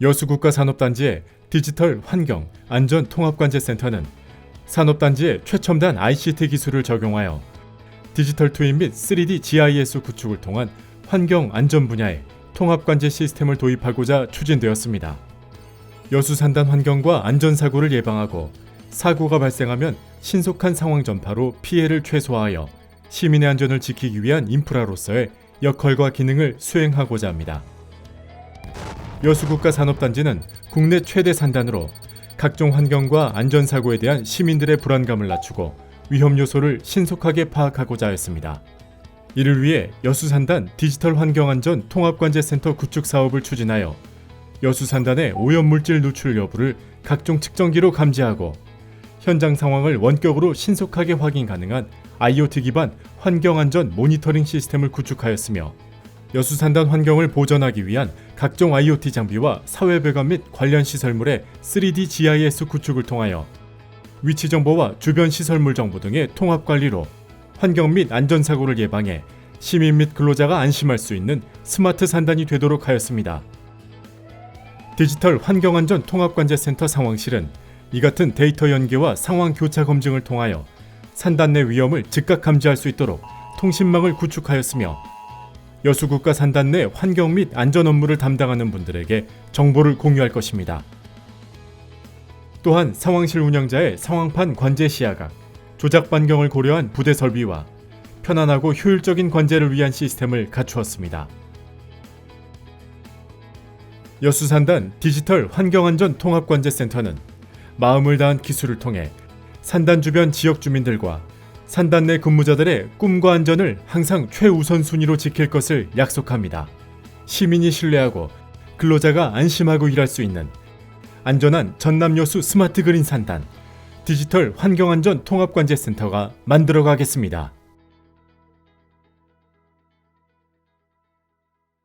여수국가산업단지의 디지털 환경 안전 통합관제센터는 산업단지의 최첨단 ICT 기술을 적용하여 디지털 트윈 및 3D GIS 구축을 통한 환경 안전 분야의 통합관제 시스템을 도입하고자 추진되었습니다. 여수산단 환경과 안전사고를 예방하고 사고가 발생하면 신속한 상황 전파로 피해를 최소화하여 시민의 안전을 지키기 위한 인프라로서의 역할과 기능을 수행하고자 합니다. 여수국가 산업단지는 국내 최대 산단으로 각종 환경과 안전사고에 대한 시민들의 불안감을 낮추고 위험 요소를 신속하게 파악하고자 했습니다. 이를 위해 여수산단 디지털 환경안전 통합관제센터 구축 사업을 추진하여 여수산단의 오염물질 누출 여부를 각종 측정기로 감지하고 현장 상황을 원격으로 신속하게 확인 가능한 IoT 기반 환경안전 모니터링 시스템을 구축하였으며 여수산단 환경을 보전하기 위한 각종 IoT 장비와 사회배관 및 관련 시설물의 3D GIS 구축을 통하여 위치 정보와 주변 시설물 정보 등의 통합 관리로 환경 및 안전사고를 예방해 시민 및 근로자가 안심할 수 있는 스마트 산단이 되도록 하였습니다. 디지털 환경안전 통합관제센터 상황실은 이 같은 데이터 연계와 상황 교차 검증을 통하여 산단 내 위험을 즉각 감지할 수 있도록 통신망을 구축하였으며 여수국가 산단 내 환경 및 안전 업무를 담당하는 분들에게 정보를 공유할 것입니다. 또한 상황실 운영자의 상황판 관제 시야각, 조작 반경을 고려한 부대 설비와 편안하고 효율적인 관제를 위한 시스템을 갖추었습니다. 여수산단 디지털 환경안전 통합관제센터는 마음을 다한 기술을 통해 산단 주변 지역 주민들과 산단 내 근무자들의 꿈과 안전을 항상 최우선 순위로 지킬 것을 약속합니다. 시민이 신뢰하고 근로자가 안심하고 일할 수 있는 안전한 전남 여수 스마트 그린 산단 디지털 환경안전 통합관제센터가 만들어 가겠습니다.